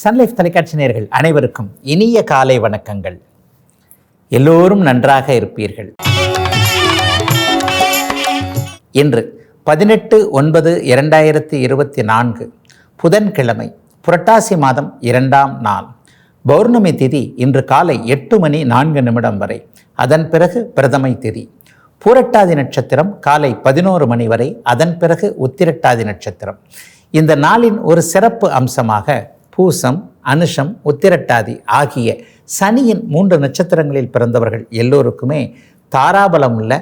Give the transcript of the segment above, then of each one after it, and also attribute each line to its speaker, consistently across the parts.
Speaker 1: Sun Life தொலைக்காட்சி நேர்கள் அனைவருக்கும் இனிய காலை வணக்கங்கள். எல்லோரும் நன்றாக இருப்பீர்கள். இன்று பதினெட்டு ஒன்பது இரண்டாயிரத்தி இருபத்தி நான்கு புதன்கிழமை புரட்டாசி மாதம் இரண்டாம் நாள். பௌர்ணமி திதி இன்று காலை எட்டு மணி நான்கு நிமிடம் வரை. அதன் பிறகு பிரதமை திதி. பூரட்டாதி நட்சத்திரம் காலை பதினோரு மணி வரை. அதன் பிறகு உத்திரட்டாதி நட்சத்திரம். இந்த நாளின் ஒரு சிறப்பு அம்சமாக பூசம் அனுஷம் உத்திரட்டாதி ஆகிய சனியின் மூன்று நட்சத்திரங்களில் பிறந்தவர்கள் எல்லோருக்குமே தாராபலம் உள்ள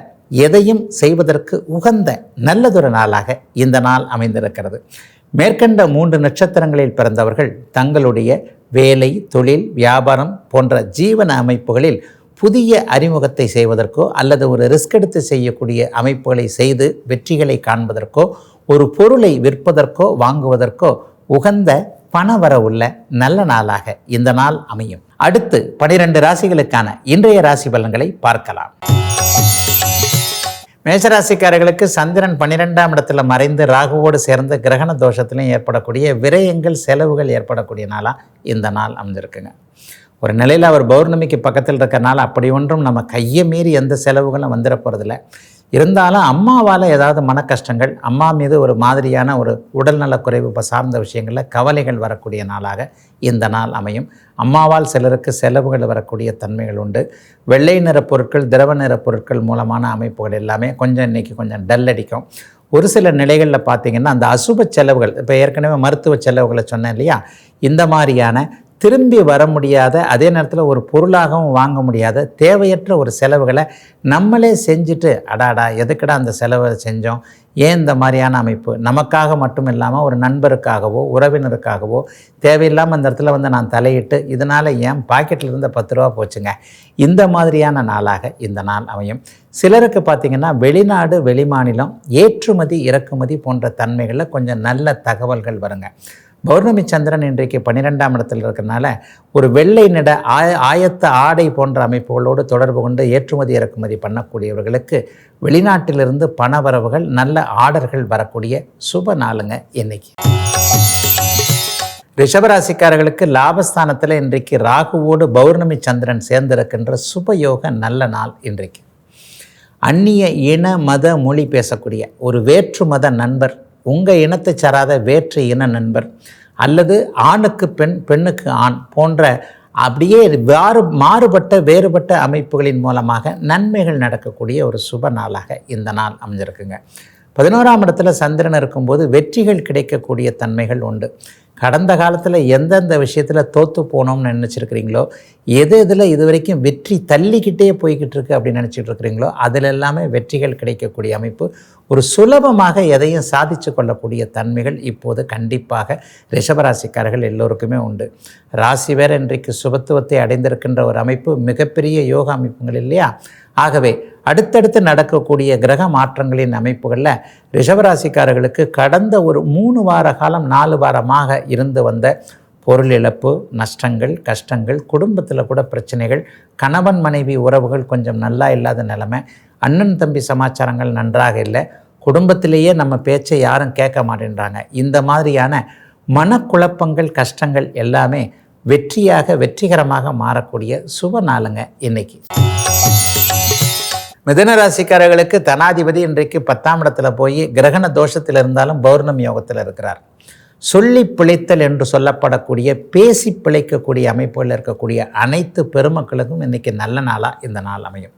Speaker 1: எதையும் செய்வதற்கு உகந்த நல்லதொரு நாளாக இந்த நாள் அமைந்திருக்கிறது. மேற்கண்ட மூன்று நட்சத்திரங்களில் பிறந்தவர்கள் தங்களுடைய வேலை தொழில் வியாபாரம் போன்ற ஜீவன அமைப்புகளில் புதிய அறிமுகத்தை செய்வதற்கோ அல்லது ஒரு ரிஸ்க் எடுத்து செய்யக்கூடிய அமைப்புகளை செய்து வெற்றிகளை காண்பதற்கோ ஒரு பொருளை விற்பதற்கோ வாங்குவதற்கோ உகந்த பணவரவுள்ள நல்ல நாளாக இந்த நாள் அமையும். அடுத்து பனிரெண்டு ராசிகளுக்கான இன்றைய ராசி பலன்களை பார்க்கலாம். மேஷராசிக்காரர்களுக்கு சந்திரன் பன்னிரெண்டாம் இடத்துல மறைந்து ராகுவோடு சேர்ந்த கிரகண தோஷத்திலையும் ஏற்படக்கூடிய விரயங்கள் செலவுகள் ஏற்படக்கூடிய நாளாக இந்த நாள் அமைஞ்சிருக்குங்க. ஒரு நிலையில் அவர் பௌர்ணமிக்கு பக்கத்தில் இருக்கறனால அப்படி ஒன்றும் நம்ம கையை மீறி எந்த செலவுகளும் வந்துட போகிறதில்ல இருந்தாலும் அம்மாவால் ஏதாவது மன கஷ்டங்கள் அம்மா மீது ஒரு மாதிரியான ஒரு உடல்நலக் குறைவு இப்போ சார்ந்த விஷயங்களில் கவலைகள் வரக்கூடிய நாளாக இந்த நாள் அமையும். அம்மாவால் சிலருக்கு செலவுகள் வரக்கூடிய தன்மைகள் உண்டு. வெள்ளை நிற பொருட்கள் திரவ நிற பொருட்கள் மூலமான அமைப்புகள் எல்லாமே கொஞ்சம் இன்றைக்கி கொஞ்சம் டல் அடிக்கும். ஒரு சில நிலைகளில் பார்த்தீங்கன்னா அந்த அசுப செலவுகள் இப்போ ஏற்கனவே மருத்துவ செலவுகளை சொன்னேன் இல்லையா? இந்த மாதிரியான திரும்பி வர முடியாத அதே நேரத்தில் ஒரு பொருளாகவும் வாங்க முடியாத தேவையற்ற ஒரு செலவுகளை நம்மளே செஞ்சுட்டு அடாடா எதுக்குடா அந்த செலவை செஞ்சோம்? ஏன் இந்த மாதிரியான அமைப்பு? நமக்காக மட்டும் இல்லாமல் ஒரு நண்பருக்காகவோ உறவினருக்காகவோ தேவையில்லாமல் அந்த இடத்துல வந்து நான் தலையிட்டு இதனால் ஏன் பாக்கெட்டில் இருந்த பத்து ரூபா போச்சுங்க. இந்த மாதிரியான நாளாக இந்த நாள் அமையும். சிலருக்கு பார்த்திங்கன்னா வெளிநாடு வெளிமாநிலம் ஏற்றுமதி இறக்குமதி போன்ற தன்மைகளில் கொஞ்சம் நல்ல தகவல்கள் வருங்க. பௌர்ணமி சந்திரன் இன்றைக்கு பன்னிரெண்டாம் இடத்தில் இருக்கிறனால ஒரு வெள்ளை நிட ஆய ஆயத்த ஆடை போன்ற அமைப்புகளோடு தொடர்பு கொண்டு ஏற்றுமதி இறக்குமதி பண்ணக்கூடியவர்களுக்கு வெளிநாட்டிலிருந்து பணவரவுகள் நல்ல ஆர்டர்கள் வரக்கூடிய சுப நாளுங்க இன்னைக்கு. ரிஷபராசிக்காரர்களுக்கு லாபஸ்தானத்தில் இன்றைக்கு ராகுவோடு பௌர்ணமி சந்திரன் சேர்ந்திருக்கின்ற சுபயோக நல்ல நாள் இன்றைக்கு. அந்நிய இன மத மொழி பேசக்கூடிய ஒரு வேற்று மத நண்பர் உங்கள் இனத்தை சாராத வேற்று இன நண்பர் அல்லது ஆணுக்கு பெண் பெண்ணுக்கு ஆண் போன்ற அப்படியே வேறு மாறுபட்ட வேறுபட்ட அமைப்புகளின் மூலமாக நன்மைகள் நடக்கக்கூடிய ஒரு சுப நாளாக இந்த நாள் அமைஞ்சிருக்குங்க. பதினோராம் இடத்துல சந்திரன் இருக்கும்போது வெற்றிகள் கிடைக்கக்கூடிய தன்மைகள் உண்டு. கடந்த காலத்தில் எந்தெந்த விஷயத்தில் தோற்று போனோம்னு நினச்சிருக்கிறீங்களோ எது இதில் இது வரைக்கும் வெற்றி தள்ளிக்கிட்டே போய்கிட்டு இருக்கு அப்படின்னு நினச்சிட்டு இருக்கிறீங்களோ அதில் எல்லாமே வெற்றிகள் கிடைக்கக்கூடிய அமைப்பு. ஒரு சுலபமாக எதையும் சாதித்து கொள்ளக்கூடிய தன்மைகள் இப்போது கண்டிப்பாக ரிஷபராசிக்காரர்கள் எல்லோருக்குமே உண்டு. ராசி வேற இன்றைக்கு சுபத்துவத்தை அடைந்திருக்கின்ற ஒரு அமைப்பு மிகப்பெரிய யோகா அமைப்புகள் இல்லையா? ஆகவே அடுத்தடுத்து நடக்கக்கூடிய கிரக மாற்றங்களின் அமைப்புகளில் ரிஷபராசிக்காரர்களுக்கு கடந்த ஒரு மூணு வார காலம் நாலு வாரமாக இருந்து வந்த பொருள் இழப்பு நஷ்டங்கள் கஷ்டங்கள் குடும்பத்தில் கூட பிரச்சனைகள் கணவன் மனைவி உறவுகள் கொஞ்சம் நல்லா இல்லாத நிலைமை அண்ணன் தம்பி சமாச்சாரங்கள் நன்றாக இல்லை குடும்பத்திலேயே நம்ம பேச்சை யாரும் கேட்க மாட்டேன்றாங்க. இந்த மாதிரியான மனக்குழப்பங்கள் கஷ்டங்கள் எல்லாமே வெற்றியாக வெற்றிகரமாக மாறக்கூடிய சுப நாளுங்க இன்னைக்கு. மிதன ராசிக்காரர்களுக்கு தனாதிபதி இன்றைக்கு பத்தாம் இடத்துல போய் கிரகண தோஷத்தில் இருந்தாலும் பௌர்ணமி யோகத்தில் இருக்கிறார். சொல்லி பிழைத்தல் என்று சொல்லப்படக்கூடிய பேசி பிழைக்கக்கூடிய அமைப்புகளில் இருக்கக்கூடிய அனைத்து பெருமக்களுக்கும் இன்றைக்கி நல்ல நாளாக இந்த நாள் அமையும்.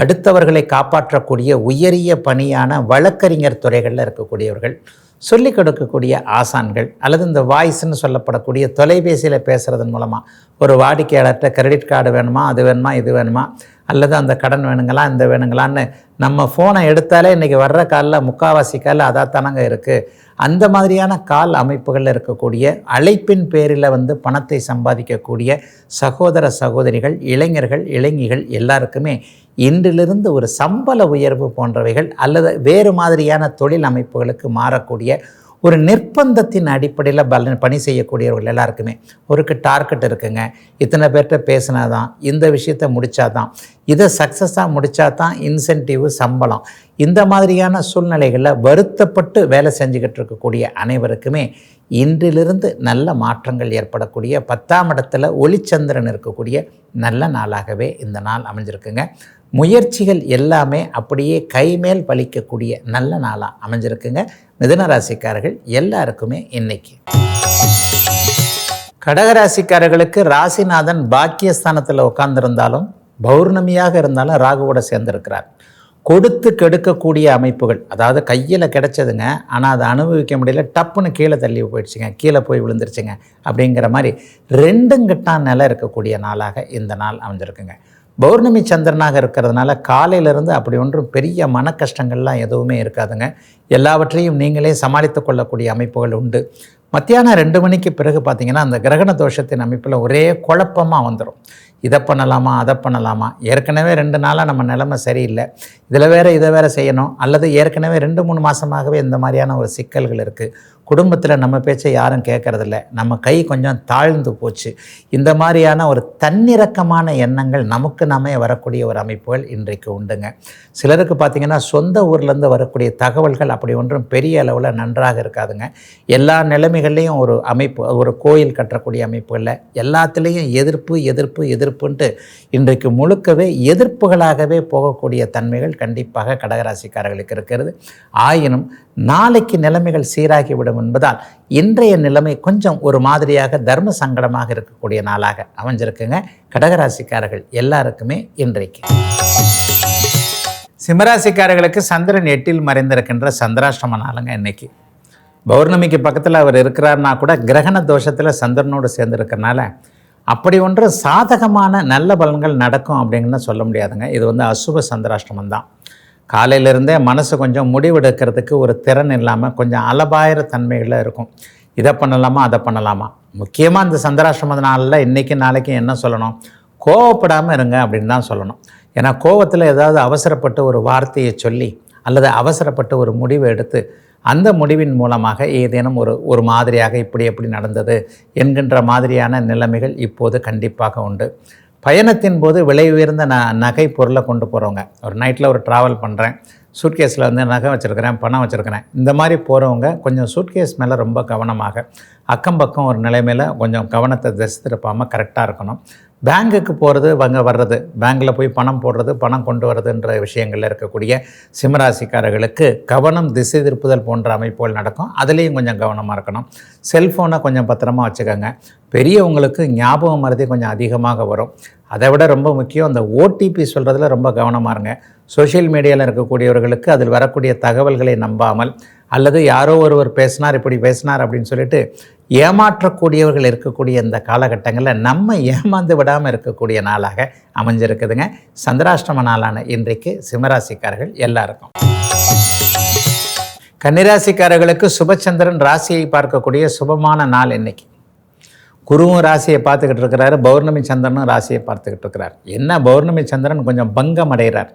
Speaker 1: அடுத்தவர்களை காப்பாற்றக்கூடிய உயரிய பணியான வழக்கறிஞர் துறைகளில் இருக்கக்கூடியவர்கள் சொல்லிக் கொடுக்கக்கூடிய ஆசான்கள் அல்லது இந்த வாய்ஸ்ன்னு சொல்லப்படக்கூடிய தொலைபேசியில் பேசுகிறதன் மூலமாக ஒரு வாடிக்கையாளர்கிட்ட கிரெடிட் கார்டு வேணுமா அது வேணுமா இது வேணுமா அல்லது அந்த கடன் வேணுங்களா இந்த வேணுங்களான்னு நம்ம ஃபோனை எடுத்தாலே இன்றைக்கி வர்ற காலில் முக்காவாசி காலில் அதாத்தானங்க இருக்குது அந்த மாதிரியான கால் அமைப்புகளில் இருக்கக்கூடிய அழைப்பின் பேரில் வந்து பணத்தை சம்பாதிக்கக்கூடிய சகோதர சகோதரிகள் இளைஞர்கள் இளைஞிகள் எல்லாருக்குமே இன்றிலிருந்து ஒரு சம்பள உயர்வு போன்றவைகள் அல்லது வேறு மாதிரியான தொழில் அமைப்புகளுக்கு மாறக்கூடிய ஒரு நிர்பந்தத்தின் அடிப்படையில் பல பணி செய்யக்கூடியவர்கள் எல்லாருக்குமே. ஒருக்கு டார்கெட் இருக்குங்க. இத்தனை பேர்கிட்ட பேசினா தான் இந்த விஷயத்தை முடித்தா தான் இதை சக்ஸஸாக முடித்தா தான் இன்சென்டிவ் சம்பளம். இந்த மாதிரியான சூழ்நிலைகளில் வருத்தப்பட்டு வேலை செஞ்சுக்கிட்டு இருக்கக்கூடிய அனைவருக்குமே இன்றிலிருந்து நல்ல மாற்றங்கள் ஏற்படக்கூடிய பத்தாம் இடத்துல ஒளிச்சந்திரன் இருக்கக்கூடிய நல்ல நாளாகவே இந்த நாள் அமைஞ்சிருக்குங்க. முயற்சிகள் எல்லாமே அப்படியே கைமேல் பலிக்கக்கூடிய நல்ல நாளாக அமைஞ்சிருக்குங்க. மிதனராசிக்காரர்கள் எல்லாருக்குமே இன்னைக்கு. கடகராசிக்காரர்களுக்கு ராசிநாதன் பாக்கியஸ்தானத்தில் உட்கார்ந்திருந்தாலும் பௌர்ணமியாக இருந்தாலும் ராகுவோட சேர்ந்திருக்கிறார். கொடுத்து கெடுக்கக்கூடிய அமைப்புகள் அதாவது கையில் கிடச்சதுங்க ஆனால் அதை அனுபவிக்க முடியல டப்புன்னு கீழே தள்ளி போயிடுச்சுங்க கீழே போய் விழுந்துருச்சுங்க அப்படிங்கிற மாதிரி ரெண்டும் கிட்டான் நிலை இருக்கக்கூடிய நாளாக இந்த நாள் அமைஞ்சிருக்குங்க. பௌர்ணமி சந்திரனாக இருக்கிறதுனால காலையிலேருந்து அப்படி ஒன்றும் பெரிய மன கஷ்டங்கள்லாம் எதுவுமே இருக்காதுங்க. எல்லாவற்றையும் நீங்களே சமாளித்து கொள்ளக்கூடிய அமைப்புகள் உண்டு. மத்தியானம் ரெண்டு மணிக்கு பிறகு பார்த்திங்கன்னா அந்த கிரகண தோஷத்தின் அமைப்பில் ஒரே குழப்பமாக வந்துடும் இதை பண்ணலாமா அதை பண்ணலாமா? ஏற்கனவே ரெண்டு நாளாக நம்ம நிலைமை சரியில்லை. இதில் வேறு இதை வேறு செய்யணும். அல்லது ஏற்கனவே ரெண்டு மூணு மாதமாகவே இந்த மாதிரியான ஒரு சிக்கல்கள் இருக்குது குடும்பத்தில் நம்ம பேச்சை யாரும் கேட்கறதில்ல நம்ம கை கொஞ்சம் தாழ்ந்து போச்சு. இந்த மாதிரியான ஒரு தன்னிறக்கமான எண்ணங்கள் நமக்கு நாமே வரக்கூடிய ஒரு அமைப்புகள் இன்றைக்கு உண்டுங்க. சிலருக்கு பார்த்திங்கன்னா சொந்த ஊர்லேருந்து வரக்கூடிய தகவல்கள் அப்படி ஒன்றும் பெரிய அளவில் நன்றாக இருக்காதுங்க. எல்லா நிலைமைகள்லேயும் ஒரு அமைப்பு ஒரு கோயில் கட்டக்கூடிய அமைப்புகளில் எல்லாத்துலேயும் எதிர்ப்பு எதிர்ப்பு எதிர்ப்புன்ட்டு இன்றைக்கு முழுக்கவே எதிர்ப்புகளாகவே போகக்கூடிய தன்மைகள் கண்டிப்பாக கடகராசிக்காரர்களுக்கு இருக்கிறது. ஆயினும் நாளைக்கு நிலைமைகள் சீராகிவிடும் என்பதால் இன்றைய நிலைமை கொஞ்சம் ஒரு மாதிரியாக தர்ம சங்கடமாக இருக்கக்கூடிய நாளாக அமைஞ்சிருக்குங்க. கடகராசிக்காரர்கள் எல்லாருக்குமே இன்றைக்கு. சிம்மராசிக்காரர்களுக்கு சந்திரன் எட்டில் மறைந்திருக்கின்ற சந்திராஷ்டம நாளுங்க இன்னைக்கு. பௌர்ணமிக்கு பக்கத்தில் அவர் இருக்கிறார்னா கூட கிரகண தோஷத்தில் சந்திரனோடு சேர்ந்துருக்கறனால அப்படி ஒன்று சாதகமான நல்ல பலன்கள் நடக்கும் அப்படின்னு சொல்ல முடியாதுங்க. இது வந்து அசுப சந்திராஷ்டமம் தான். காலையிலிருந்தே மனசு கொஞ்சம் முடிவெடுக்கிறதுக்கு ஒரு திறன் இல்லாமல் கொஞ்சம் அலபாயிர தன்மைகளில் இருக்கும். இதை பண்ணலாமா அதை பண்ணலாமா? முக்கியமாக இந்த சந்திராசிரம நாளில் இன்றைக்கி நாளைக்கு என்ன சொல்லணும்? கோவப்படாமல் இருங்க அப்படின்னு தான் சொல்லணும். ஏன்னா கோவத்தில் ஏதாவது அவசரப்பட்டு ஒரு வார்த்தையை சொல்லி அல்லது அவசரப்பட்டு ஒரு முடிவை எடுத்து அந்த முடிவின் மூலமாக ஏதேனும் ஒரு ஒரு மாதிரியாக இப்படி எப்படி நடந்தது என்கின்ற மாதிரியான நிலைமைகள் இப்போது கண்டிப்பாக உண்டு. பயணத்தின் போது விலை உயர்ந்த ந நகை பொருளை கொண்டு போகிறவங்க ஒரு நைட்டில் ஒரு ட்ராவல் பண்ணுறேன் சூட்கேஸில் வந்து நகை வச்சுருக்கிறேன் பணம் வச்சுருக்கிறேன். இந்த மாதிரி போகிறவங்க கொஞ்சம் சூட்கேஸ் மேலே ரொம்ப கவனமாக அக்கம் பக்கம் ஒரு நிலைமையில் கொஞ்சம் கவனத்தை திசை திருப்பாமல் கரெக்டாக இருக்கணும். பேங்குக்கு போகிறது அங்கே வர்றது பேங்கில் போய் பணம் போடுறது பணம் கொண்டு வர்றதுன்ற விஷயங்களில் இருக்கக்கூடிய சிம்மராசிக்காரர்களுக்கு கவனம் திசை திருப்புதல் போன்ற அமைப்புகள் நடக்கும். அதுலேயும் கொஞ்சம் கவனமாக இருக்கணும். செல்ஃபோனை கொஞ்சம் பத்திரமா வச்சுக்கோங்க. பெரியவங்களுக்கு ஞாபகம் மருதி கொஞ்சம் அதிகமாக வரும். அதை விட ரொம்ப முக்கியம் அந்த ஓடிபி சொல்கிறதுல ரொம்ப கவனமாக இருங்க. சோஷியல் மீடியாவில் இருக்கக்கூடியவர்களுக்கு அதில் வரக்கூடிய தகவல்களை நம்பாமல் அல்லது யாரோ ஒருவர் பேசினார் இப்படி பேசினார் அப்படின்னு சொல்லிட்டு ஏமாற்றக்கூடியவர்கள் இருக்கக்கூடிய இந்த காலகட்டங்களில் நம்ம ஏமாந்து விடாமல் இருக்கக்கூடிய நாளாக அமைஞ்சிருக்குதுங்க. சந்திராஷ்டம நாளான இன்றைக்கு சிம்மராசிக்காரர்கள் எல்லாருக்கும். கன்னிராசிக்காரர்களுக்கு சுபச்சந்திரன் ராசியை பார்க்கக்கூடிய சுபமான நாள் இன்னைக்கு. குருவும் ராசியை பார்த்துக்கிட்டு இருக்கிறாரு பௌர்ணமி சந்திரனும் ராசியை பார்த்துக்கிட்டு இருக்கிறார். என்ன? பௌர்ணமி சந்திரன் கொஞ்சம் பங்கம் அடைகிறார்.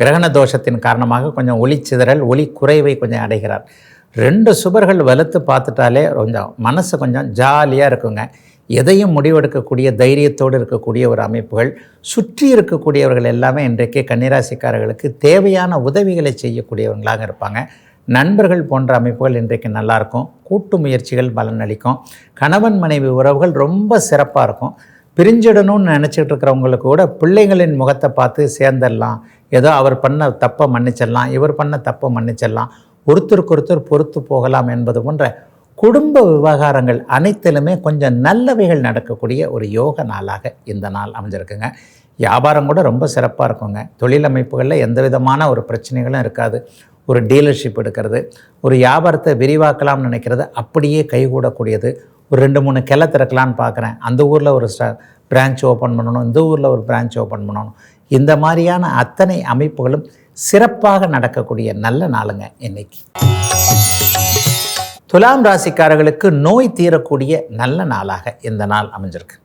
Speaker 1: கிரகண தோஷத்தின் காரணமாக கொஞ்சம் ஒளி சிதறல் ஒளி குறைவை கொஞ்சம் அடைகிறார். ரெண்டு சுபர்கள் வலுத்து பார்த்துட்டாலே கொஞ்சம் மனசு கொஞ்சம் ஜாலியாக இருக்குங்க. எதையும் முடிவெடுக்கக்கூடிய தைரியத்தோடு இருக்கக்கூடிய ஒரு அமைப்புகள் சுற்றி இருக்கக்கூடியவர்கள் எல்லாமே இன்றைக்கு கன்னிராசிக்காரர்களுக்கு தேவையான உதவிகளை செய்யக்கூடியவங்களாக இருப்பாங்க. நண்பர்கள் போன்ற அமைப்புகள் இன்றைக்கு நல்லாயிருக்கும். கூட்டு முயற்சிகள் பலனளிக்கும். கணவன் மனைவி உறவுகள் ரொம்ப சிறப்பாக இருக்கும். பிரிஞ்சிடணும்னு நினச்சிட்டு இருக்கிறவங்களுக்கு கூட பிள்ளைகளின் முகத்தை பார்த்து சேர்ந்துடலாம் ஏதோ அவர் பண்ண தப்பை மன்னிச்சிடலாம் இவர் பண்ண தப்பை மன்னிச்சிடலாம். ஒருத்தருக்கு ஒருத்தர் பொறுத்து போகலாம் என்பது போன்ற குடும்ப விவகாரங்கள் அனைத்திலுமே கொஞ்சம் நல்லவைகள் நடக்கக்கூடிய ஒரு யோக நாளாக இந்த நாள் அமைஞ்சிருக்குங்க. வியாபாரம் கூட ரொம்ப சிறப்பாக இருக்குங்க. தொழில் அமைப்புகளில் எந்த விதமான ஒரு பிரச்சனைகளும் இருக்காது. ஒரு டீலர்ஷிப் எடுக்கிறது ஒரு வியாபாரத்தை விரிவாக்கலாம்னு நினைக்கிறது அப்படியே கைகூடக்கூடியது. ஒரு ரெண்டு மூணு கிளை திறக்கலான்னு பார்க்குறேன். அந்த ஊரில் ஒரு ஸ்ட பிரான்ச் ஓப்பன் பண்ணணும் இந்த ஊரில் ஒரு பிரான்ச் ஓப்பன் பண்ணணும். இந்த மாதிரியான அத்தனை அமைப்புகளும் சிறப்பாக நடக்கக்கூடிய நல்ல நாளுங்க இன்னைக்கு. துலாம் ராசிக்காரர்களுக்கு நோய் தீரக்கூடிய நல்ல நாளாக இந்த நாள் அமைஞ்சிருக்கு.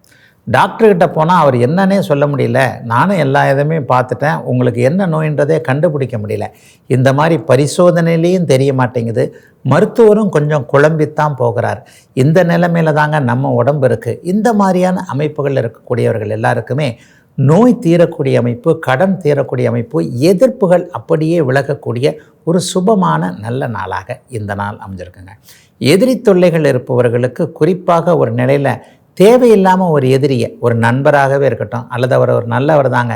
Speaker 1: டாக்டர்கிட்ட போனால் அவர் என்னன்னே சொல்ல முடியல. நானும் எல்லா இதுவுமே பார்த்துட்டேன். உங்களுக்கு என்ன நோயின்றதே கண்டுபிடிக்க முடியல. இந்த மாதிரி பரிசோதனையிலையும் தெரிய மாட்டேங்குது. மருத்துவரும் கொஞ்சம் குழம்பித்தான் போகிறார். இந்த நிலைமையில தாங்க நம்ம உடம்பு இருக்குது இந்த மாதிரியான அமைப்புகள் இருக்கக்கூடியவர்கள் எல்லாருக்குமே நோய் தீரக்கூடிய அமைப்பு கடன் தீரக்கூடிய அமைப்பு எதிர்ப்புகள் அப்படியே விலகக்கூடிய ஒரு சுபமான நல்ல நாளாக இந்த நாள் அமைஞ்சிருக்குங்க. எதிரி தொல்லைகள் இருப்பவர்களுக்கு குறிப்பாக ஒரு நிலையில் தேவையில்லாமல் ஒரு எதிரியை ஒரு நண்பராகவே இருக்கட்டும் அல்லது அவர் ஒரு நல்லவர் தாங்க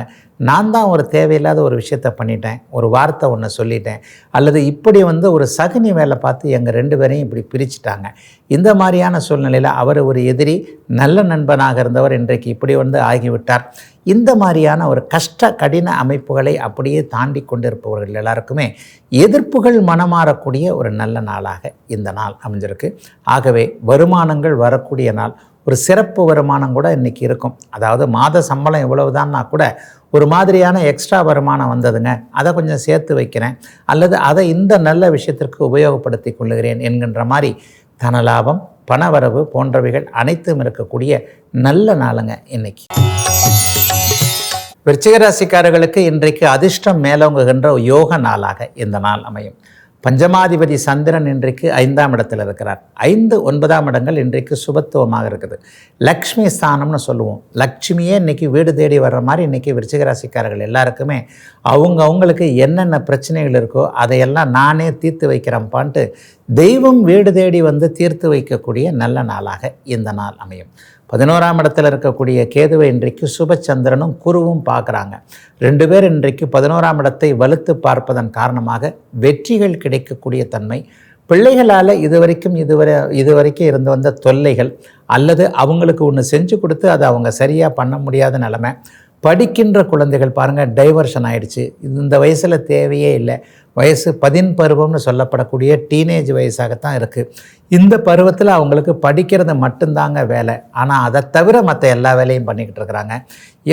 Speaker 1: நான் தான் ஒரு தேவையில்லாத ஒரு விஷயத்த பண்ணிட்டேன் ஒரு வார்த்தை ஒன்று சொல்லிட்டேன் அல்லது இப்படி வந்து ஒரு சகுனி வேலை பார்த்து எங்கள் ரெண்டு பேரையும் இப்படி பிரிச்சுட்டாங்க. இந்த மாதிரியான சூழ்நிலையில் அவர் ஒரு எதிரி நல்ல நண்பனாக இருந்தவர் இன்றைக்கு இப்படி வந்து ஆகிவிட்டார். இந்த மாதிரியான ஒரு கஷ்ட கடின அமைப்புகளை அப்படியே தாண்டி கொண்டிருப்பவர்கள் எல்லாருக்குமே எதிர்ப்புகள் மனமாறக்கூடிய ஒரு நல்ல நாளாக இந்த நாள் அமைஞ்சிருக்கு. ஆகவே வருமானங்கள் வரக்கூடிய நாள் ஒரு சிறப்பு வருமானம் கூட இன்றைக்கி இருக்கும். அதாவது மாத சம்பளம் இவ்வளவுதான்னா கூட ஒரு மாதிரியான எக்ஸ்ட்ரா வருமானம் வந்ததுங்க. அதை கொஞ்சம் சேர்த்து வைக்கிறேன். அல்லது அதை இந்த நல்ல விஷயத்திற்கு உபயோகப்படுத்தி கொள்ளுகிறேன் என்கின்ற மாதிரி தனலாபம் பணவரவு போன்றவைகள் அனைத்தும் இருக்கக்கூடிய நல்ல நாளுங்க இன்னைக்கு. விருச்சிகராசிக்காரர்களுக்கு இன்றைக்கு அதிர்ஷ்டம் மேலோங்குகின்ற யோக நாளாக இந்த நாள் அமையும். பஞ்சமாதிபதி சந்திரன் இன்றைக்கு ஐந்தாம் இடத்தில் இருக்கிறார். ஐந்து ஒன்பதாம் இடங்கள் இன்றைக்கு சுபத்துவமாக இருக்குது. லக்ஷ்மி ஸ்தானம்னு சொல்லுவோம். லக்ஷ்மியே இன்றைக்கி வீடு தேடி வர்ற மாதிரி இன்றைக்கி விருச்சிகராசிக்காரர்கள் எல்லாருக்குமே அவங்க அவங்களுக்கு என்னென்ன பிரச்சனைகள் இருக்கோ அதையெல்லாம் நானே தீர்த்து வைக்கிறேன்ப்பான்ட்டு தெய்வம் வீடு தேடி வந்து தீர்த்து வைக்கக்கூடிய நல்ல நாளாக இந்த நாள் அமையும். பதினோராம் இடத்தில் இருக்கக்கூடிய கேதுவை இன்றைக்கு சுபச்சந்திரனும் குருவும் பார்க்குறாங்க. ரெண்டு பேர் இன்றைக்கு பதினோராம் இடத்தை வலுத்து பார்ப்பதன் காரணமாக வெற்றிகள் கிடைக்கக்கூடிய தன்மை. பிள்ளைகளால் இதுவரைக்கும் இதுவரை இதுவரைக்கும் இருந்து வந்த தொல்லைகள் அல்லது அவங்களுக்கு ஒன்று செஞ்சு கொடுத்து அதை அவங்க சரியாக பண்ண முடியாத நிலமை. படிக்கின்ற குழந்தைகள் பாருங்கள் டைவர்ஷன் ஆகிடுச்சு இந்த வயசில் தேவையே இல்லை. வயசு பதின் பருவம்னு சொல்லப்படக்கூடிய டீனேஜ் வயசாகத்தான் இருக்குது இந்த பருவத்தில் அவங்களுக்கு படிக்கிறது மட்டும்தாங்க வேலை. ஆனால் அதை தவிர மற்ற எல்லா வேலையும் பண்ணிக்கிட்டு இருக்கிறாங்க.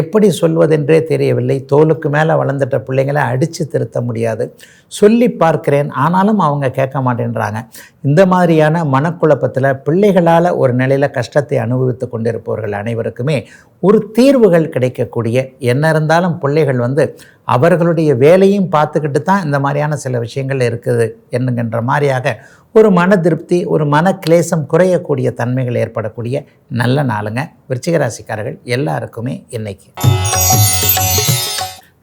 Speaker 1: எப்படி சொல்வதென்றே தெரியவில்லை. தோலுக்கு மேலே வளர்ந்துட்ட பிள்ளைங்களை அடித்து திருத்த முடியாது. சொல்லி பார்க்கிறேன். ஆனாலும் அவங்க கேட்க மாட்டேன்றாங்க. இந்த மாதிரியான மனக்குழப்பத்தில் பிள்ளைகளால் ஒரு நிலையில் கஷ்டத்தை அனுபவித்து கொண்டிருப்பவர்கள் அனைவருக்குமே ஒரு தீர்வுகள் கிடைக்கக்கூடிய என்ன இருந்தாலும் பிள்ளைகள் வந்து அவர்களுடைய வேலையும் பார்த்துக்கிட்டு தான் இந்த மாதிரியான சில விஷயங்கள் இருக்குது என்னங்கின்ற மாதிரியாக ஒரு மன திருப்தி ஒரு மன கிளேசம் குறையக்கூடிய தன்மைகள் ஏற்படக்கூடிய நல்ல நாளுங்க. விருச்சிக ராசிக்காரர்கள் எல்லாருக்குமே இன்னைக்கு.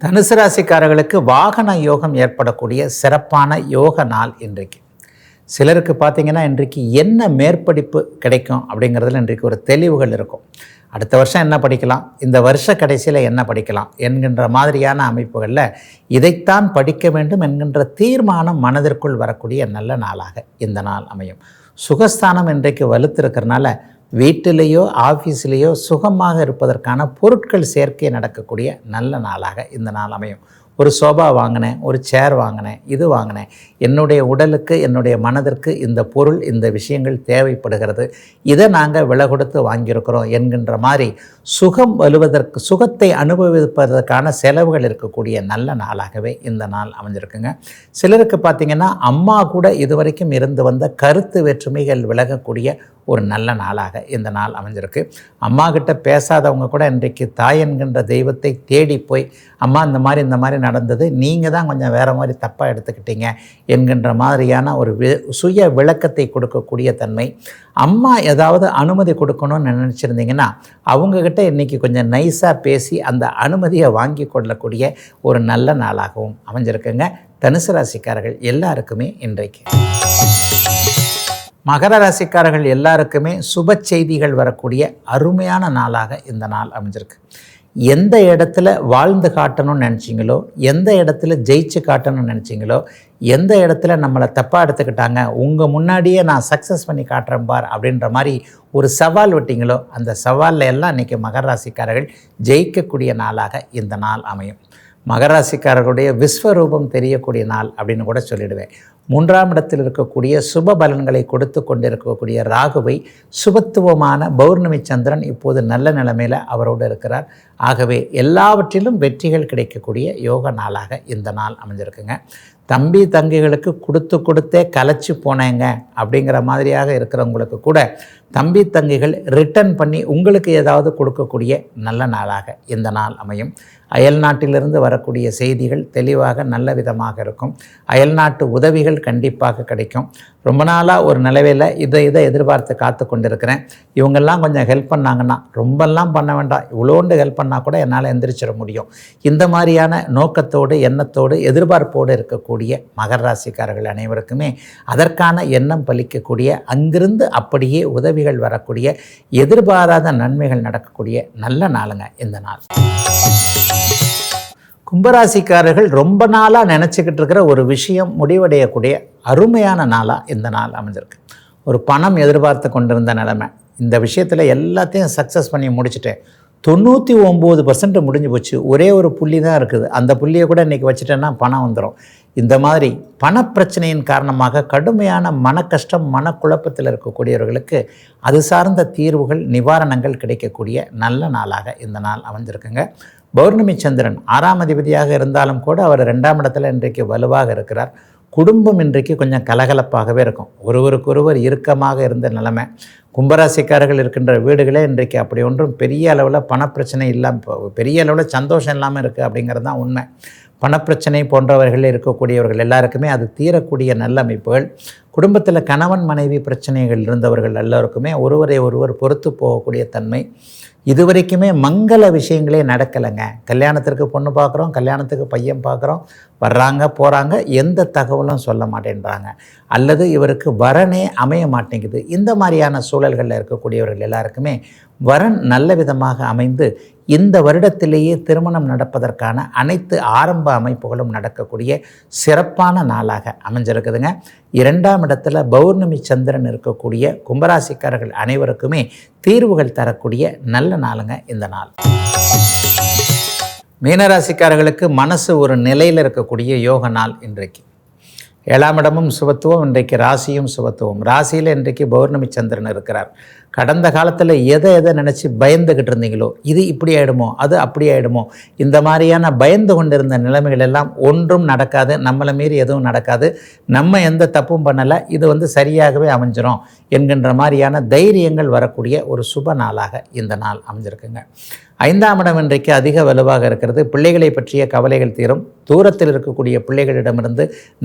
Speaker 1: தனுசு ராசிக்காரர்களுக்கு வாகன யோகம் ஏற்படக்கூடிய சிறப்பான யோக நாள் இன்றைக்கு. சிலருக்கு பார்த்திங்கன்னா இன்றைக்கு என்ன மேற்படிப்பு கிடைக்கும் அப்படிங்கிறதுல இன்றைக்கு ஒரு தெளிவுகள் இருக்கும். அடுத்த வருஷம் என்ன படிக்கலாம்? இந்த வருஷ கடைசியில் என்ன படிக்கலாம்? என்கின்ற மாதிரியான அமைப்புகளில் இதைத்தான் படிக்க வேண்டும் என்கின்ற தீர்மானம் மனதிற்குள் வரக்கூடிய நல்ல நாளாக இந்த நாள் அமையும். சுகஸ்தானம் இன்றைக்கு வலுத்திருக்கிறனால வீட்டிலேயோ ஆஃபீஸ்லேயோ சுகமாக இருப்பதற்கான பொருட்கள் சேர்க்கை நடக்கக்கூடிய நல்ல நாளாக இந்த நாள் அமையும். ஒரு சோபா வாங்கினேன் ஒரு சேர் வாங்கினேன் இது வாங்கினேன். என்னுடைய உடலுக்கு என்னுடைய மனதிற்கு இந்த பொருள் இந்த விஷயங்கள் தேவைப்படுகிறது. இதை நாங்கள் விலை கொடுத்து வாங்கியிருக்கிறோம் என்கின்ற மாதிரி சுகம் வலுவதற்கு சுகத்தை அனுபவிப்பதற்கான செலவுகள் இருக்கக்கூடிய நல்ல நாளாகவே இந்த நாள் அமைஞ்சிருக்குங்க. சிலருக்கு பார்த்திங்கன்னா அம்மா கூட இதுவரைக்கும் இருந்து வந்த கருத்து வேற்றுமைகள் விலகக்கூடிய ஒரு நல்ல நாளாக இந்த நாள் அமைஞ்சிருக்கு. அம்மா கிட்ட பேசாதவங்க கூட இன்றைக்கு தாய் என்கின்ற தெய்வத்தை தேடி போய் அம்மா இந்த மாதிரி இந்த மாதிரி நடந்தது நீங்கள் தான் கொஞ்சம் வேறு மாதிரி தப்பாக எடுத்துக்கிட்டீங்க என்கின்ற மாதிரியான ஒரு வி சுய விளக்கத்தை கொடுக்கக்கூடிய தன்மை. அம்மா ஏதாவது அனுமதி கொடுக்கணும்னு நினச்சிருந்தீங்கன்னா அவங்கக்கிட்ட இன்றைக்கி கொஞ்சம் நைஸாக பேசி அந்த அனுமதியை வாங்கி கொள்ளக்கூடிய ஒரு நல்ல நாளாகவும் அமைஞ்சிருக்குங்க. தனுசு ராசிக்காரர்கள் எல்லாருக்குமே இன்றைக்கு. மகர ராசிக்காரர்கள் எல்லாருக்குமே சுப செய்திகள் வரக்கூடிய அருமையான நாளாக இந்த நாள் அமைஞ்சிருக்கு. எந்த இடத்துல வாழ்ந்து காட்டணும்னு நினச்சிங்களோ எந்த இடத்துல ஜெயிச்சு காட்டணும்னு நினச்சிங்களோ எந்த இடத்துல நம்மளை தப்பாக எடுத்துக்கிட்டாங்க உங்கள் முன்னாடியே நான் சக்ஸஸ் பண்ணி காட்டுறேன் பார் அப்படின்ற மாதிரி ஒரு சவால் விட்டிங்களோ அந்த சவாலில் எல்லாம் இன்றைக்கி மகர ராசிக்காரர்கள் ஜெயிக்கக்கூடிய நாளாக இந்த நாள் அமையும். மகராசிக்காரர்களுடைய விஸ்வரூபம் தெரியக்கூடிய நாள் அப்படின்னு கூட சொல்லிடுவேன். மூன்றாம் இடத்தில் இருக்கக்கூடிய சுப பலன்களை கொடுத்து கொண்டிருக்கக்கூடிய ராகுவை சுபத்துவமான பௌர்ணமி சந்திரன் இப்போது நல்ல நிலைமையில் அவரோடு இருக்கிறார். ஆகவே எல்லாவற்றிலும் வெற்றிகள் கிடைக்கக்கூடிய யோக நாளாக இந்த நாள் அமைஞ்சிருக்குங்க. தம்பி தங்கிகளுக்கு கொடுத்து கொடுத்தே கலைச்சி போனேங்க அப்படிங்கிற மாதிரியாக இருக்கிறவங்களுக்கு கூட தம்பி தங்கைகள் ரிட்டர்ன் பண்ணி உங்களுக்கு ஏதாவது கொடுக்கக்கூடிய நல்ல நாளாக இந்த நாள் அமையும். அயல் நாட்டிலிருந்து வரக்கூடிய செய்திகள் தெளிவாக நல்ல விதமாக இருக்கும். அயல்நாட்டு உதவிகள் கண்டிப்பாக கிடைக்கும். ரொம்ப நாளாக ஒரு நிலவையில் இதை இதை எதிர்பார்த்து காத்து கொண்டிருக்கிறேன். இவங்கெல்லாம் கொஞ்சம் ஹெல்ப் பண்ணாங்கன்னா ரொம்பலாம் பண்ண வேண்டாம். இவ்வளோண்டு ஹெல்ப் பண்ணால் கூட என்னால் எந்திரிச்சிட முடியும். இந்த மாதிரியான நோக்கத்தோடு எண்ணத்தோடு எதிர்பார்ப்போடு இருக்கக்கூடிய மகர ராசிக்காரர்கள் அனைவருக்குமே அதற்கான எண்ணம் பலிக்கக்கூடிய அங்கிருந்து அப்படியே உதவி உதவிகள் வரக்கூடிய எதிர்பாராத நன்மைகள் நடக்கக்கூடிய நல்ல நாளுங்க இந்த நாள். கும்பராசிக்காரர்கள் ரொம்ப நாளாக நினச்சிக்கிட்டு இருக்கிற ஒரு விஷயம் முடிவடையக்கூடிய அருமையான நாளாக இந்த நாள் அமைஞ்சிருக்கு. ஒரு பணம் எதிர்பார்த்து கொண்டிருந்த நிலைமை. இந்த விஷயத்தில் எல்லாத்தையும் சக்ஸஸ் பண்ணி முடிச்சுட்டேன் தொண்ணூற்றி ஒம்பது பர்சன்ட் முடிஞ்சு போச்சு. ஒரே ஒரு புள்ளி தான் இருக்குது. அந்த புள்ளியை கூட இன்றைக்கி வச்சுட்டேன்னா பணம் வந்துடும் இந்த மாதிரி பணப்பிரச்சனையின் காரணமாக கடுமையான மன கஷ்டம் மனக்குழப்பத்தில் இருக்கக்கூடியவர்களுக்கு அது சார்ந்த தீர்வுகள் நிவாரணங்கள் கிடைக்கக்கூடிய நல்ல நாளாக இந்த நாள் அமைஞ்சிருக்குங்க. பௌர்ணமி சந்திரன் ஆறாம் அதிபதியாக இருந்தாலும் கூட அவர் ரெண்டாம் இடத்துல இன்றைக்கு வலுவாக இருக்கிறார். குடும்பம் இன்றைக்கு கொஞ்சம் கலகலப்பாகவே இருக்கும். ஒருவருக்கொருவர் இறுக்கமாக இருந்த நிலைமை. கும்பராசிக்காரர்கள் இருக்கின்ற வீடுகளே இன்றைக்கு அப்படி ஒன்றும் பெரிய அளவில் பணப்பிரச்சனை இல்லாமல் பெரிய அளவில் சந்தோஷம் இல்லாமல் இருக்குது அப்படிங்கிறது தான் உண்மை. பணப்பிரச்சனை போன்றவர்கள் இருக்கக்கூடியவர்கள் எல்லாருக்குமே அது தீரக்கூடிய நல்ல அமைப்புகள் குடும்பத்தில் கணவன் மனைவி பிரச்சனைகள் இருந்தவர்கள் எல்லோருக்குமே ஒருவரை ஒருவர் பொறுத்து போகக்கூடிய தன்மை. இதுவரைக்குமே மங்கள விஷயங்களே நடக்கலைங்க. கல்யாணத்திற்கு பொண்ணு பார்க்குறோம் கல்யாணத்துக்கு பையன் பார்க்குறோம் வர்றாங்க போகிறாங்க எந்த தகவலும் சொல்ல மாட்டேன்றாங்க. அல்லது இவருக்கு வரனே அமைய மாட்டேங்குது. இந்த மாதிரியான சூழல்களில் இருக்கக்கூடியவர்கள் எல்லாருக்குமே வரன் நல்ல விதமாக அமைந்து இந்த வருடத்திலேயே திருமணம் நடப்பதற்கான அனைத்து ஆரம்ப அமைப்புகளும் நடக்கக்கூடிய சிறப்பான நாளாக அமைஞ்சிருக்குதுங்க. இரண்டாம் இடத்துல பௌர்ணமி சந்திரன் இருக்கக்கூடிய கும்பராசிக்காரர்கள் அனைவருக்குமே தீர்வுகள் தரக்கூடிய நல்ல நாளுங்க இந்த நாள். மீனராசிக்காரர்களுக்கு மனசு ஒரு நிலையில் இருக்கக்கூடிய யோக நாள் இன்றைக்கு. ஏழாம் இடமும் சுபத்துவம் இன்றைக்கு ராசியும் சுபத்துவம். ராசியில் இன்றைக்கு பௌர்ணமி சந்திரன் இருக்கிறார். கடந்த காலத்தில் எதை எதை நினச்சி பயந்துக்கிட்டு இருந்தீங்களோ இது இப்படி ஆகிடுமோ அது அப்படி ஆகிடுமோ இந்த மாதிரியான பயந்து கொண்டிருந்த நிலைமைகள் எல்லாம் ஒன்றும் நடக்காது நம்மளை மீறி எதுவும் நடக்காது நம்ம எந்த தப்பும் பண்ணலை இது வந்து சரியாகவே அமைஞ்சிரும் என்கின்ற மாதிரியான தைரியங்கள் வரக்கூடிய ஒரு சுப நாளாக இந்த நாள் அமைஞ்சிருக்குங்க. ஐந்தாம் இடம் இன்றைக்கு அதிக வலுவாக இருக்கிறது. பிள்ளைகளை பற்றிய கவலைகள் தீரும். தூரத்தில் இருக்கக்கூடிய பிள்ளைகளிடமிருந்து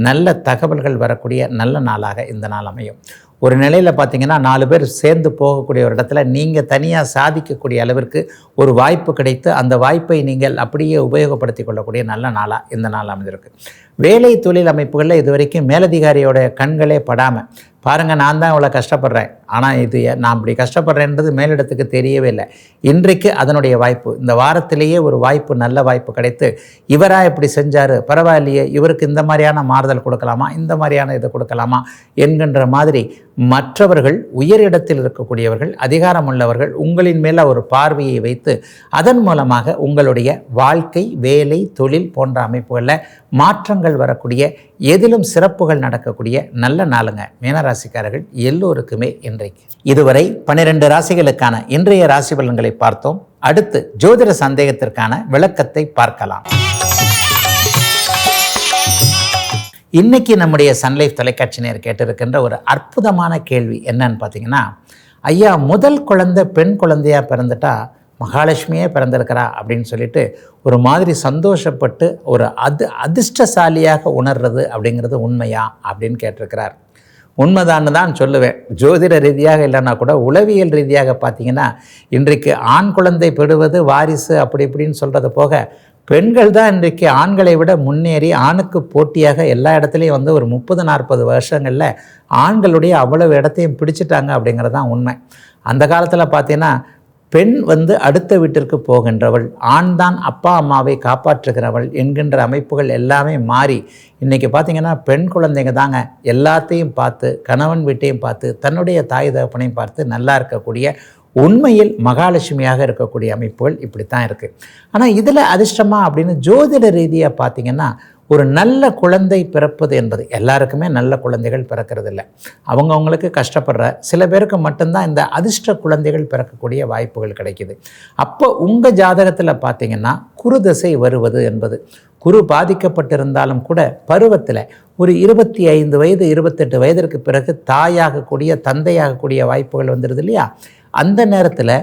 Speaker 1: நல்ல தகவல்கள் வரக்கூடிய நல்ல நாளாக இந்த நாள் அமையும். ஒரு நிலையில் பார்த்தீங்கன்னா நாலு பேர் சேர்ந்து போகக்கூடிய ஒரு இடத்துல நீங்கள் தனியாக சாதிக்கக்கூடிய அளவிற்கு ஒரு வாய்ப்பு கிடைத்து அந்த வாய்ப்பை நீங்கள் அப்படியே உபயோகப்படுத்தி கொள்ளக்கூடிய நல்ல நாளாக இந்த நாள் அமைஞ்சிருக்கு. வேலை தொழில் அமைப்புகளில் இது வரைக்கும் மேலதிகாரியோட கண்களே படாமல் பாருங்கள் நான் தான் இவ்வளோ கஷ்டப்படுறேன். ஆனால் இது நான் இப்படி கஷ்டப்படுறேன்றது மேலிடத்துக்கு தெரியவே இல்லை. இன்றைக்கு அதனுடைய வாய்ப்பு இந்த வாரத்திலேயே ஒரு வாய்ப்பு நல்ல வாய்ப்பு கிடைத்து இவராக இப்படி செஞ்சார் பரவாயில்லையே இவருக்கு இந்த மாதிரியான மாறுதல் கொடுக்கலாமா இந்த மாதிரியான இதை கொடுக்கலாமா என்கின்ற மாதிரி மற்றவர்கள் உயரிடத்தில் இருக்கக்கூடியவர்கள் அதிகாரம் உள்ளவர்கள் உங்களின் மேலே ஒரு பார்வையை வைத்து அதன் மூலமாக உங்களுடைய வாழ்க்கை வேலை தொழில் போன்ற அமைப்புகளில் மாற்றங்கள் வரக்கூடிய எதிலும் சிறப்புகள் நடக்கக்கூடிய நல்ல நாளுங்க. மீனராசிக்காரர்கள் எல்லோருக்குமே இன்றைக்கு. இதுவரை பனிரெண்டு ராசிகளுக்கான இன்றைய ராசி பலன்களை பார்த்தோம். அடுத்து ஜோதிட சந்தேகத்திற்கான விளக்கத்தை பார்க்கலாம். இன்னைக்கு நம்முடைய சன்லைஃப் தொலைக்காட்சி நேர் கேட்டிருக்கின்ற ஒரு அற்புதமான கேள்வி என்னன்னு பார்த்தீங்கன்னா ஐயா முதல் குழந்தை பெண் குழந்தையாக பிறந்துட்டா மகாலட்சுமியே பிறந்திருக்கிறா அப்படின்னு சொல்லிட்டு ஒரு மாதிரி சந்தோஷப்பட்டு ஒரு அது அதிர்ஷ்டசாலியாக உணர்றது அப்படிங்கிறது உண்மையா அப்படின்னு கேட்டிருக்கிறார். உண்மைதான்னு தான் சொல்லுவேன். ஜோதிட ரீதியாக இல்லைன்னா கூட உளவியல் ரீதியாக பார்த்தீங்கன்னா இன்றைக்கு ஆண் குழந்தை பெறுவது வாரிசு அப்படி இப்படின்னு சொல்கிறது போக பெண்கள் தான் இன்றைக்கு ஆண்களை விட முன்னேறி ஆணுக்கு போட்டியாக எல்லா இடத்துலையும் வந்து ஒரு முப்பது நாற்பது வருஷங்களில் ஆண்களுடைய அவ்வளவு இடத்தையும் பிடிச்சிட்டாங்க அப்படிங்கிறது தான் உண்மை. அந்த காலத்தில் பார்த்தீங்கன்னா பெண் வந்து அடுத்த வீட்டிற்கு போகின்றவள் ஆண் தான் அப்பா அம்மாவை காப்பாற்றுகிறவள் என்கின்ற அமைப்புகள் எல்லாமே மாறி இன்றைக்கி பார்த்திங்கன்னா பெண் குழந்தைங்க தாங்க எல்லாத்தையும் பார்த்து கணவன் வீட்டையும் பார்த்து தன்னுடைய தாய் தகப்பனையும் பார்த்து நல்லா இருக்கக்கூடிய உண்மையில் மகாலட்சுமியாக இருக்கக்கூடிய அமைப்புகள் இப்படி தான் இருக்குது ஆனால் இதில் அதிர்ஷ்டமாக அப்படின்னு ஜோதிட ரீதியாக பார்த்திங்கன்னா ஒரு நல்ல குழந்தை பிறப்பது என்பது எல்லாருக்குமே நல்ல குழந்தைகள் பிறக்கிறது இல்லை அவங்கவுங்களுக்கு கஷ்டப்படுற சில பேருக்கு மட்டும்தான் இந்த அதிர்ஷ்ட குழந்தைகள் பிறக்கக்கூடிய வாய்ப்புகள் கிடைக்கிது. அப்போ உங்கள் ஜாதகத்தில் பார்த்தீங்கன்னா குரு திசை வருவது என்பது குரு பாதிக்கப்பட்டிருந்தாலும் கூட பருவத்தில் ஒரு இருபத்தி ஐந்து வயது இருபத்தெட்டு வயதிற்கு பிறகு தாயாகக்கூடிய தந்தையாகக்கூடிய வாய்ப்புகள் வந்துடுது இல்லையா? அந்த நேரத்தில்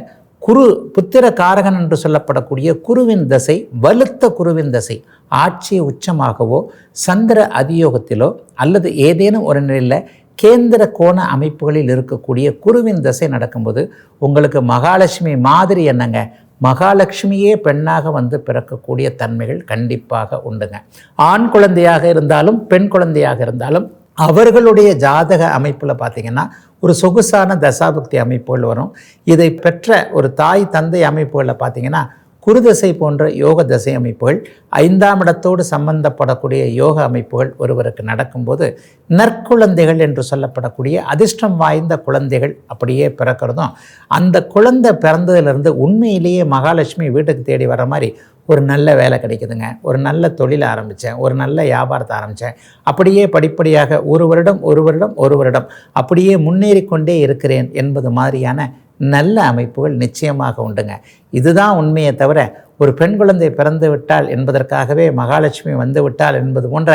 Speaker 1: குரு புத்திர காரகன் என்று சொல்லப்படக்கூடிய குருவின் தசை வலுத்த குருவின் தசை ஆட்சி உச்சமாகவோ சந்திர அதியோகத்திலோ அல்லது ஏதேனும் ஒரு நிலையில் கேந்திர கோண அமைப்புகளில் இருக்கக்கூடிய குருவின் தசை நடக்கும்போது உங்களுக்கு மகாலட்சுமி மாதிரி என்னங்க? மகாலட்சுமியே பெண்ணாக வந்து பிறக்கக்கூடிய தன்மைகள் கண்டிப்பாக உண்டுங்க. ஆண் குழந்தையாக இருந்தாலும் பெண் குழந்தையாக இருந்தாலும் அவர்களுடைய ஜாதக அமைப்பில் பார்த்திங்கன்னா ஒரு சொகுசான தசாபக்தி அமைப்புகள் வரும். இதை பெற்ற ஒரு தாய் தந்தை அமைப்புகளில் பார்த்திங்கன்னா குருதசை போன்ற யோக தசை அமைப்புகள் ஐந்தாம் இடத்தோடு சம்பந்தப்படக்கூடிய யோக அமைப்புகள் ஒருவருக்கு நடக்கும்போது நற்குழந்தைகள் என்று சொல்லப்படக்கூடிய அதிர்ஷ்டம் வாய்ந்த குழந்தைகள் அப்படியே பிறக்கிறதும் அந்த குழந்தை பிறந்ததுலேருந்து உண்மையிலேயே மகாலட்சுமி வீட்டுக்கு தேடி வர மாதிரி ஒரு நல்ல வேலை கிடைக்குதுங்க. ஒரு நல்ல தொழில் ஆரம்பித்தேன் ஒரு நல்ல வியாபாரத்தை ஆரம்பித்தேன் அப்படியே படிப்படியாக ஒரு வருடம் ஒரு வருடம் ஒரு வருடம் அப்படியே முன்னேறி கொண்டே இருக்கிறேன் என்பது மாதிரியான நல்ல அமைப்புகள் நிச்சயமாக உண்டுங்க. இதுதான் உண்மையை தவிர ஒரு பெண் குழந்தை பிறந்து விட்டால் என்பதற்காகவே மகாலட்சுமி வந்து விட்டால் என்பது போன்ற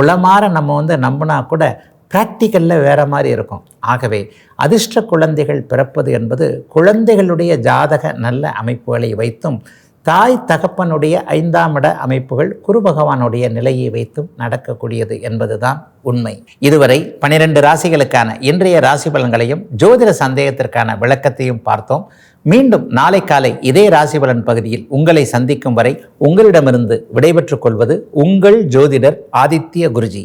Speaker 1: உளமாற நம்ம வந்து நம்பினா கூட ப்ராக்டிக்கலில் வேறு மாதிரி இருக்கும். ஆகவே அதிர்ஷ்ட குழந்தைகள் பிறப்பது என்பது குழந்தைகளுடைய ஜாதக நல்ல அமைப்புகளை வைத்தும் தாய் தகப்பனுடைய ஐந்தாம் இட அமைப்புகள் குரு பகவானுடைய நிலையை வைத்தும் நடக்கக்கூடியது என்பதுதான் உண்மை. இதுவரை பனிரெண்டு ராசிகளுக்கான இன்றைய ராசி பலன்களையும் ஜோதிட சந்தேகத்திற்கான விளக்கத்தையும் பார்த்தோம். மீண்டும் நாளை காலை இதே ராசி பலன் பகுதியில் உங்களை சந்திக்கும் வரை உங்களிடமிருந்து விடைபெற்றுக் கொள்வது உங்கள் ஜோதிடர் ஆதித்ய குருஜி.